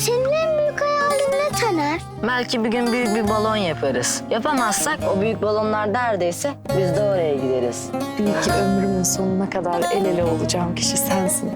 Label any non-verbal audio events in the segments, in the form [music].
Senin en büyük hayalin ne Taner? Belki bir gün büyük bir balon yaparız. Yapamazsak o büyük balonlar neredeyse biz de oraya gideriz. Bil ki ömrümün sonuna kadar el ele olacağım kişi sensin.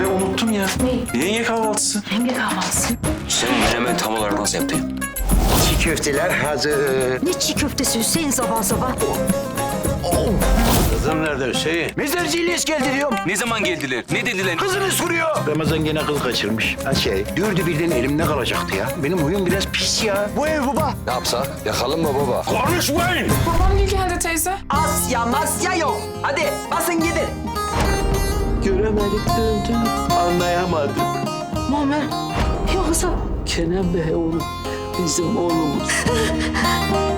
Ve unuttum ya. Ne? Yenge kahvaltısı. Sen menemen tam olarak nasıl yaptın? Çiğ köfteler hazır. Ne çiğ köftesi Hüseyin sabah sabah. Kızım nerede Hüseyin? Mezarcı İlyas geldi diyorum. Ne zaman geldiler? Ne dediler? Kızını soruyor. Ramazan gene kız kaçırmış. Ha şey, dördü birden elimde kalacaktı ya. Benim huyum biraz pis ya. Bu ev baba. Ne yapsak? Yakalım mı baba? Konuşmayın. Babam iyi geldi teyze. Asya masya yok. Hadi basın gidin. Göremedik döndü, anlayamadık. Muammer. Yoksa Kenan Bey oğlum, bizim oğlumuz. [laughs]